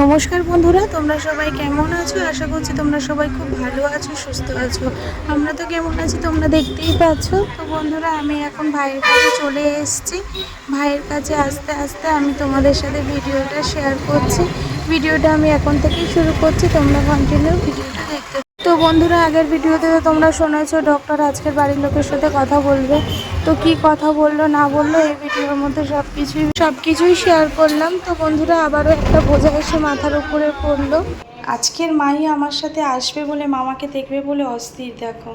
নমস্কার বন্ধুরা, তোমরা সবাই কেমন আছো? আশা করছি তোমরা সবাই খুব ভালো আছো, সুস্থ আছো। আমরা তো কেমন আছি তোমরা দেখতেই পাচ্ছ। তো বন্ধুরা, আমি এখন ভাইয়ের কাছে চলে এসেছি। ভাইয়ের কাছে আস্তে আস্তে আমি তোমাদের সাথে ভিডিওটা শেয়ার করছি। ভিডিওটা আমি এখন থেকেই শুরু করছি, তোমরা কন্টিনিউ ভিডিওটা তো বন্ধুরা, আগের ভিডিওতে তো তোমরা শুনেছো ডক্টর আজকের বাড়ির লোকের সাথে কথা বলবে। তো কি কথা বলল, না বলল, এই ভিডিওর মধ্যে সব কিছুই সব কিছুই শেয়ার করলাম। তো বন্ধুরা, আবারও একটা বোঝা এসে মাথার উপরে পড়ল। আজকের মাই আমার সাথে আসবে বলে মামাকে দেখবে বলে অস্থির, দেখো।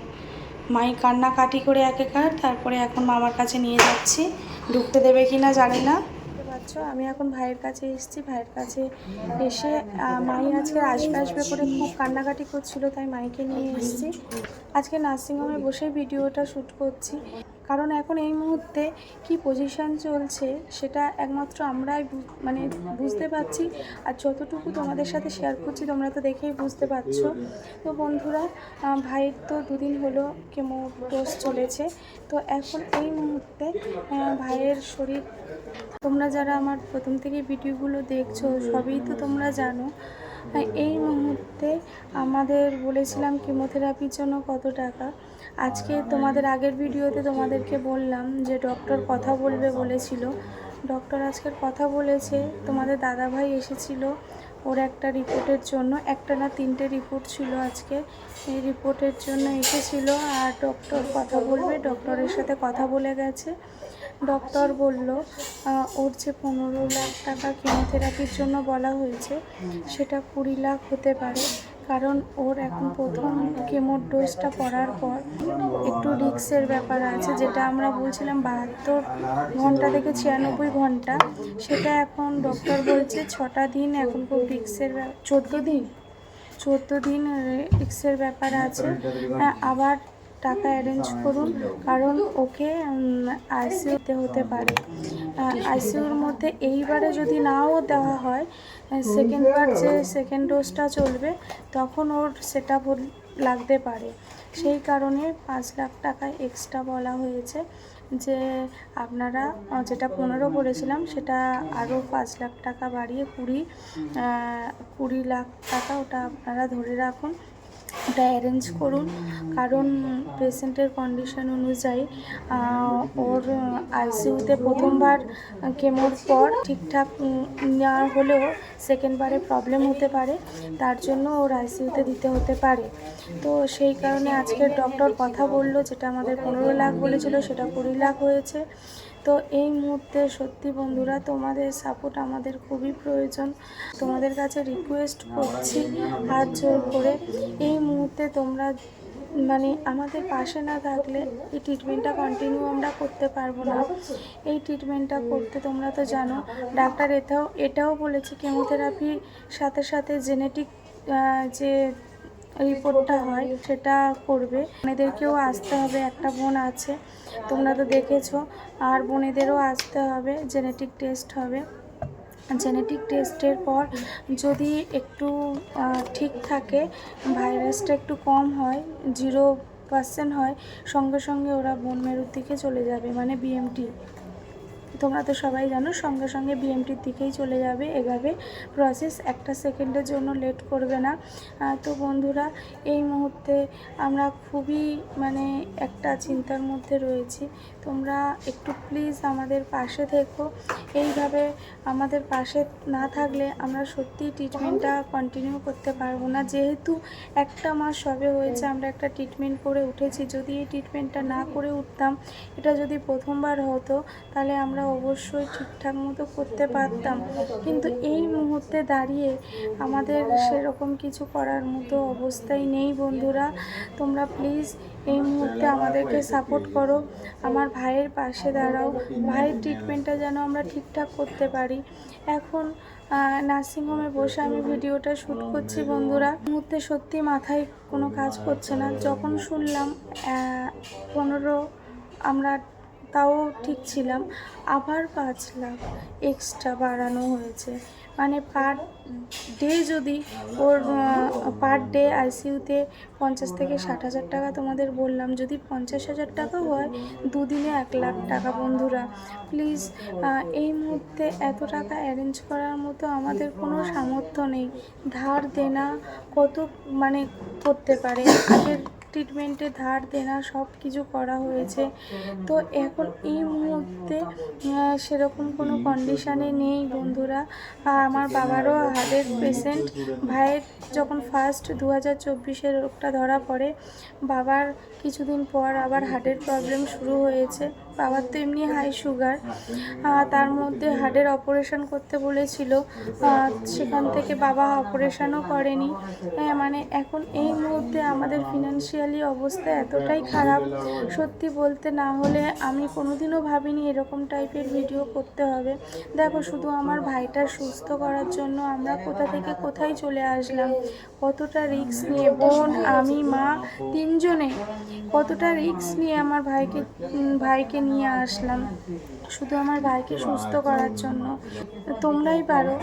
মাই কান্নাকাটি করে একেকার, তারপরে এখন মামার কাছে নিয়ে যাচ্ছি। ঢুকতে দেবে কি না জানি না। বুঝতে আমি এখন ভাইয়ের কাছে এসেছি। ভাইয়ের কাছে এসে মাই আজকে আসবে আসবে করে খুব কান্নাকাটি করছিল, তাই মাইকে নিয়ে এসেছি। আজকে নার্সিংহোমে বসে ভিডিওটা শ্যুট করছি। কারণ এখন এই মুহূর্তে কি পজিশন চলছে সেটা একমাত্র আমরাই মানে বুঝতে পারছি। আর যতটুকু তোমাদের সাথে শেয়ার করছি, তোমরা তো দেখেই বুঝতে পারছ। তো বন্ধুরা ভাইয়ের তো দুদিন হলো কেমো ডোজ চলেছে। তো এখন এই মুহূর্তে ভাইয়ের শরীর, তোমরা যারা আমার প্রথম থেকে ভিডিওগুলো দেখছ, সবই তো তোমরা জানো। এই মুহূর্তে আমাদের বলেছিলাম কিমোথেরাপির জন্য কত টাকা। আজকে তোমাদের আগের ভিডিওতে তোমাদেরকে বললাম যে ডক্টর কথা বলবে বলেছিল। ডক্টর আজকের কথা বলেছে, তোমাদের দাদাভাই এসেছিল ওর একটা রিপোর্টের জন্য, একটা না তিনটে রিপোর্ট ছিল আজকে। এই রিপোর্টের জন্য এসেছিল আর ডক্টর কথা বলবে ডক্টরের সাথে কথা বলে গেছে। ডক্টর বলল ওর যে পনেরো লাখ টাকা কেমোথেরাপির জন্য বলা হয়েছে, সেটা কুড়ি লাখ হতে পারে। কারণ ওর এখন প্রথম কেমোর ডোজটা পড়ার পর একটু রিক্সের ব্যাপার আছে, যেটা আমরা বলছিলাম বাহাত্তর ঘণ্টা থেকে ছিয়ানব্বই ঘণ্টা। সেটা এখন ডক্টর বলছে ছটা দিন এখন খুব রিক্সের চোদ্দ দিন? চোদ্দ দিন রিক্সের ব্যাপার আছে। আবার টাকা অ্যারেঞ্জ করুন, কারণ ওকে আইসিইউতে হতে পারে। আইসিইউর মধ্যে এইবারে যদি নাও দেওয়া হয় সেকেন্ড বার যে সেকেন্ড ডোজটা চলবে, তখন ওর সেটা লাগতে পারে। সেই কারণে পাঁচ লাখ টাকা এক্সট্রা বলা হয়েছে যে, আপনারা যেটা পনেরো বলেছিলাম সেটা আরও পাঁচ লাখ টাকা বাড়িয়ে কুড়ি কুড়ি লাখ টাকা ওটা আপনারা ধরে রাখুন। ওটা অ্যারেঞ্জ করুন। কারণ পেশেন্টের কন্ডিশন অনুযায়ী ওর আইসিইউতে প্রথমবার কেমোর পর ঠিকঠাক নেওয়া হলেও সেকেন্ডবারে প্রবলেম হতে পারে। তার জন্য ওর আইসিইউতে দিতে হতে পারে। তো সেই কারণে আজকে ডক্টর কথা বলল, যেটা আমাদের পনেরো লাখ বলেছিল, সেটা কুড়ি লাখ হয়েছে। তো এই মুহূর্তে সত্যি বন্ধুরা, তোমাদের সাপোর্ট আমাদের খুবই প্রয়োজন। তোমাদের কাছে রিকোয়েস্ট করছি হাত জোর করে। এই মুহূর্তে তোমরা মানে আমাদের পাশে না থাকলে এই ট্রিটমেন্টটা কন্টিনিউ আমরা করতে পারব না। এই ট্রিটমেন্টটা করতে তোমরা তো জানো, ডাক্তার এটাও এটাও বলেছে কেমোথেরাপির সাথে সাথে জেনেটিক যে রিপোর্টটা হয়, সেটা করবে। বোনেদেরকেও আসতে হবে, একটা বোন আছে, তোমরা তো দেখেছ। আর বোনেদেরও আসতে হবে জেনেটিক টেস্ট হবে। জেনেটিক টেস্টের পর যদি একটু ঠিক থাকে ভাইরাসটা একটু কম হয় জিরো পার্সেন্ট হয়, সঙ্গে সঙ্গে ওরা বোন মেরুর দিকে চলে যাবে মানে বিএমটি তোমরা তো সবাই জানো, সঙ্গে সঙ্গে বিএমটির দিকেই চলে যাবে। এভাবে প্রসেস একটা সেকেন্ডের জন্য লেট করবে না। তো বন্ধুরা, এই মুহূর্তে আমরা খুবই মানে একটা চিন্তার মধ্যে রয়েছি। তোমরা একটু প্লিজ আমাদের পাশে থেকো। এইভাবে আমাদের পাশে না থাকলে আমরা সত্যিই ট্রিটমেন্টটা কন্টিনিউ করতে পারব না। যেহেতু একটা মাস সবে হয়েছে, আমরা একটা ট্রিটমেন্ট করে উঠেছি। যদি এই ট্রিটমেন্টটা না করে উঠতাম, এটা যদি প্রথমবার হতো, তাহলে আমরা অবশ্যই ঠিকঠাক মতো করতে পারতাম। কিন্তু এই মুহূর্তে দাঁড়িয়ে আমাদের সেরকম কিছু করার মতো অবস্থায় নেই বন্ধুরা। তোমরা প্লিজ এই মুহূর্তে আমাদেরকে সাপোর্ট করো। আমার ভাইয়ের পাশে দাঁড়াও। ভাইয়ের ট্রিটমেন্টটা যেন আমরা ঠিকঠাক করতে পারি। এখন নার্সিংহোমে বসে আমি ভিডিওটা শ্যুট করছি, বন্ধুরা। মুহূর্তে সত্যি মাথায় কোনো কাজ করছে না। যখন শুনলাম পনেরো আমরা তাও ঠিক ছিলাম। আবার পাঁচ লাখ এক্সট্রা বাড়ানো হয়েছে। মানে পার ডে যদি ওর পার ডে আইসিইউতে পঞ্চাশ থেকে ষাট হাজার টাকা তোমাদের বললাম, যদি পঞ্চাশ হাজার টাকাও হয়, দুদিনে এক লাখ টাকা বন্ধুরা। প্লিজ এই মুহূর্তে এত টাকা অ্যারেঞ্জ করার মতো আমাদের কোনো সামর্থ্য নেই। ধার দেনা কত মানে করতে পারে? আগের ট্রিটমেন্টে ধার দেনা সব কিছু করা হয়েছে। তো এখন এই মুহূর্তে সেরকম কোনো কন্ডিশানে নেই বন্ধুরা। আমার বাবারও হার্টের পেশেন্ট ভাইয়ের যখন ফার্স্ট দু হাজার রোগটা ধরা পড়ে, বাবার কিছুদিন পর আবার হার্টের প্রবলেম শুরু হয়েছে। বাবার তো এমনি হাই সুগার তার মধ্যে হার্টের অপারেশন করতে বলেছিল সেখান থেকে বাবা অপারেশনও করেনি। হ্যাঁ মানে এখন এই মুহূর্তে আমাদের ফিনান্সিয়ালি অবস্থা এতটাই খারাপ, সত্যি বলতে না হলে আমি কোনোদিনও ভাবিনি এরকম টাইপের ভিডিও করতে হবে। দেখো, শুধু আমার ভাইটা সুস্থ করার জন্য আমরা কোথা থেকে কোথায় চলে আসলাম? কতটা রিস্ক নিয়ে, বোন, আমি, মা, তিনজনে কতটা রিস্ক নিয়ে আমার ভাইকে ভাইকে নিয়ে আসলাম। শুধু আমার ভাইকে সুস্থ করার জন্য। তোমরাই পারো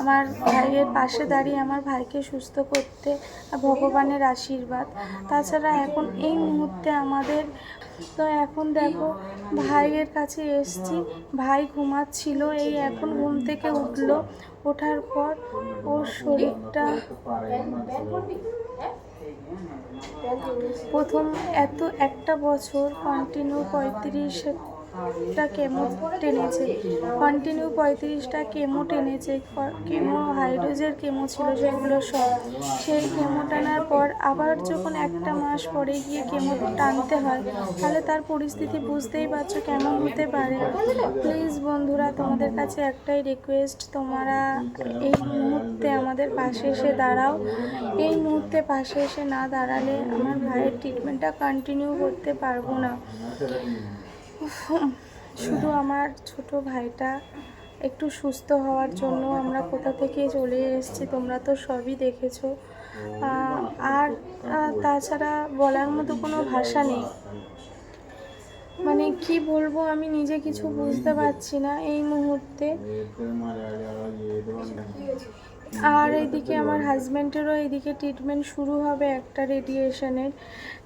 আমার ভাইয়ের পাশে দাঁড়িয়ে আমার ভাইকে সুস্থ করতে ভগবানের আশীর্বাদ। তাছাড়া এখন এই মুহূর্তে আমাদের তো এখন দেখো ভাইয়ের কাছে এসছি। ভাই ঘুমাচ্ছিল, এই এখন ঘুম থেকে উঠল। ওঠার পর ওর শরীরটা প্রথম এত একটা বছর কন্টিনিউ পঁয়ত্রিশটা কেমো টেনেছে। কন্টিনিউ পঁয়ত্রিশটা কেমো টেনেছে। কেমো হাইড্রোজের কেমো ছিল সেগুলো সব। সেই কেমো টানার পর আবার যখন একটা মাস পরে গিয়ে কেমো টানতে হয়, তাহলে তার পরিস্থিতি বুঝতেই পারছ কেমন হতে পারে। প্লিজ বন্ধুরা, তোমাদের কাছে একটাই রিকোয়েস্ট তোমরা এই মুহূর্তে আমাদের পাশে এসে দাঁড়াও। এই মুহূর্তে পাশে এসে না দাঁড়ালে আমার ভাইয়ের ট্রিটমেন্টটা কন্টিনিউ করতে পারব না। শুধু আমার ছোট ভাইটা একটু সুস্থ হওয়ার জন্য আমরা কোথা থেকে চলে এসেছি তোমরা তো সবই দেখেছ। আর তাছাড়া বলার মতো কোনো ভাষা নেই। মানে কি বলব আমি নিজে কিছু বুঝতে পারছি না এই মুহূর্তে। আর এইদিকে আমার হাজব্যান্ডেরও এইদিকে ট্রিটমেন্ট শুরু হবে একটা রেডিয়েশনের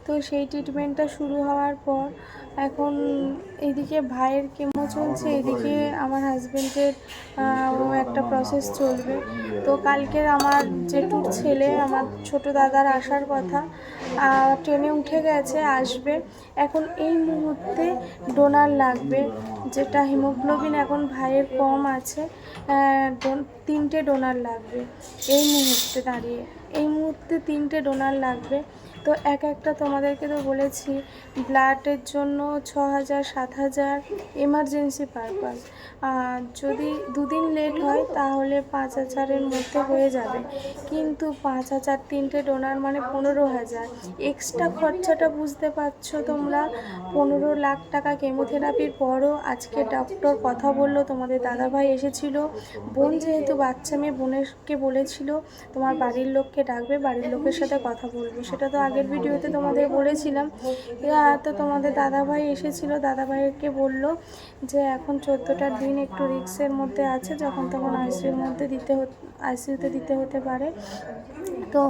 তো সেই ট্রিটমেন্টটা শুরু হওয়ার পর এখন এইদিকে ভাইয়ের কেমো চলছে, এদিকে আমার হাজব্যান্ডের একটা প্রসেস চলবে। তো কালকের আমার জেঠুর ছেলে, আমার ছোট দাদার আসার কথা ট্রেনে উঠে গেছে, আসবে। এখন এই মুহূর্তে ডোনার লাগবে, যেটা হিমোগ্লোবিন এখন ভাইয়ের কম আছে তিনটে ডোনার লাগবে। এই মুহূর্তে দাঁড়িয়ে, এই মুহূর্তে তিনটে ডোনার লাগবে। তো এক একটা তোমাদেরকে তো বলেছি, ব্লাডের জন্য ছ হাজার সাত হাজার এমার্জেন্সি পারপাস আর যদি দুদিন লেট হয়, তাহলে পাঁচ হাজারের মধ্যে হয়ে যাবে। কিন্তু পাঁচ হাজার তিনটে ডোনার মানে পনেরো হাজার। এক্সট্রা খরচাটা বুঝতে পারছ তোমরা? পনেরো লাখ টাকা কেমোথেরাপির পরও আজকে ডক্টর কথা বলল, তোমাদের দাদাভাই এসেছিল। বোন যেহেতু বাচ্চা মেয়ে বোনেরকে বলেছিল, তোমার বাড়ির লোককে ডাকবে, বাড়ির লোকের সাথে কথা বলব। সেটা তো আগের ভিডিওতে তোমাদের বলেছিলাম। তো তোমাদের দাদাভাই এসেছিল, দাদাভাইকে বলল যে এখন চোদ্দোটার দিন একটু রিক্সের মধ্যে আছে, যখন তখন আইসিউর মধ্যে দিতে আইসিউতে দিতে হতে পারে। তো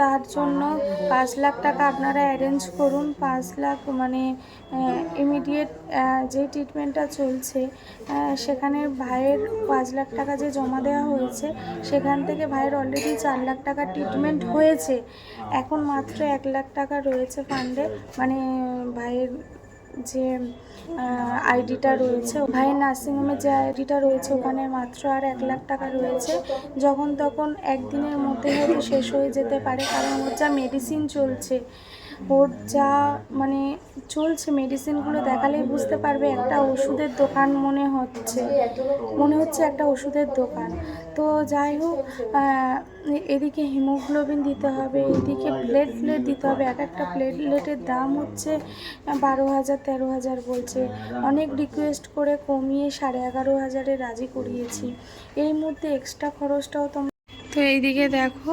তার জন্য পাঁচ লাখ টাকা আপনারা অ্যারেঞ্জ করুন। পাঁচ লাখ মানে ইমিডিয়েট যে ট্রিটমেন্টটা চলছে সেখানে ভাইয়ের পাঁচ লাখ টাকা যে জমা দেওয়া হয়েছে, সেখান থেকে ভাইয়ের অলরেডি চার লাখ টাকা ট্রিটমেন্ট হয়েছে। এখন মাত্র এক লাখ টাকা রয়েছে ফান্ডে মানে ভাইয়ের যে আইডিটা রয়েছে ভাইয়ের নার্সিংহোমে যে আইডিটা রয়েছে, ওখানে মাত্র আর এক লাখ টাকা রয়েছে। যখন তখন একদিনের মধ্যে হয়তো শেষ হয়ে যেতে পারে, কারণ ওর যা মেডিসিন চলছে। ওর যা মানে চলছে মেডিসিনগুলো দেখালেই বুঝতে পারবে, একটা ওষুধের দোকান মনে হচ্ছে। মনে হচ্ছে একটা ওষুধের দোকান। তো যাই হোক এদিকে হিমোগ্লোবিন দিতে হবে, এদিকে প্লেট প্লেট দিতে হবে, এক একটা প্লেটলেটের দাম হচ্ছে বারো হাজার, তেরো হাজার বলছে। অনেক রিকোয়েস্ট করে কমিয়ে সাড়ে এগারো হাজারে রাজি করিয়েছি। এই মধ্যে এক্সট্রা খরচটাও তোমরা তো এইদিকে দেখো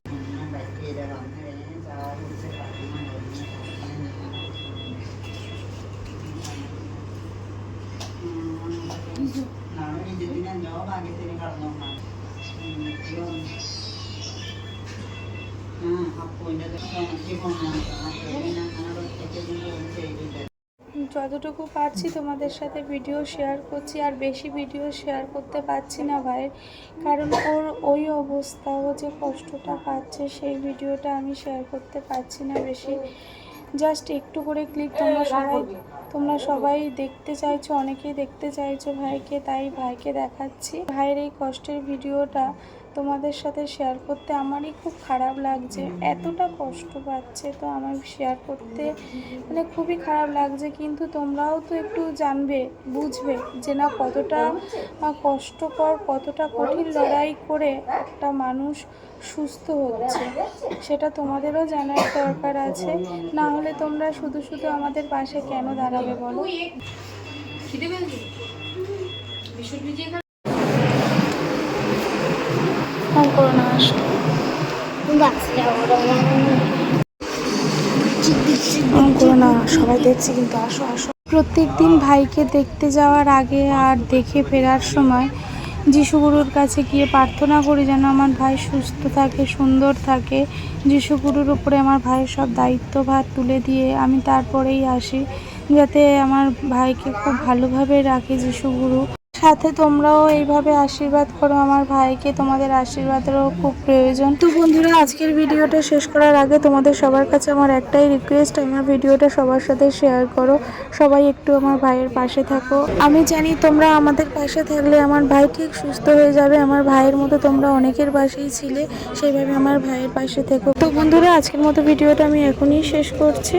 যতটুকু পারছি তোমাদের সাথে ভিডিও শেয়ার করছি আর বেশি ভিডিও শেয়ার করতে পারছি না ভাইয়ের কারণ ওর ওই অবস্থা ও যে কষ্টটা পাচ্ছে সেই ভিডিওটা আমি শেয়ার করতে পারছি না বেশি। জাস্ট একটু করে ক্লিক তোমরা সবাই তোমরা সবাই দেখতে চাইছো, অনেকেই দেখতে চাইছো ভাইকে, তাই ভাইকে দেখাচ্ছি। ভাইয়ের এই কষ্টের ভিডিওটা তোমাদের সাথে শেয়ার করতে আমারই খুব খারাপ লাগছে। এতটা কষ্ট পাচ্ছে তো আমার শেয়ার করতে। মানে খুবই খারাপ লাগছে, কিন্তু তোমরাও তো একটু জানবে, বুঝবে যে না কতটা কষ্টকর, কতটা কঠিন লড়াই করে একটা মানুষ সুস্থ হচ্ছে। সেটা তোমাদেরও জানার দরকার আছে। না হলে তোমরা শুধু শুধু আমাদের পাশে কেন দাঁড়াবে বলো খা ফোন করো না আসো ফোন করো না সবাই দেখছি, কিন্তু আসো আসো। প্রত্যেক দিন ভাইকে দেখতে যাওয়ার আগে আর দেখে ফেরার সময় যিশুগুরুর কাছে গিয়ে প্রার্থনা করি যেন আমার ভাই সুস্থ থাকে, সুন্দর থাকে। যিশুগুরুর উপরে আমার ভাইয়ের সব দায়িত্বভার তুলে দিয়ে আমি তারপরেই আসি, যাতে আমার ভাইকে খুব ভালোভাবে রাখে যিশুগুরু। সাথে তোমরাও এইভাবে আশীর্বাদ করো, আমার ভাইকে তোমাদের আশীর্বাদেরও খুব প্রয়োজন। তো বন্ধুরা, আজকের ভিডিওটা শেষ করার আগে তোমাদের সবার কাছে আমার একটাই রিকোয়েস্ট আমার ভিডিওটা সবার সাথে শেয়ার করো। সবাই একটু আমার ভাইয়ের পাশে থাকো। আমি জানি তোমরা আমাদের পাশে থাকলে আমার ভাই ঠিক সুস্থ হয়ে যাবে, আমার ভাইয়ের মতো তোমরা অনেকের পাশেই ছিলে, সেইভাবে আমার ভাইয়ের পাশে থেকো। তো বন্ধুরা, আজকের মতো ভিডিওটা আমি এখনই শেষ করছি।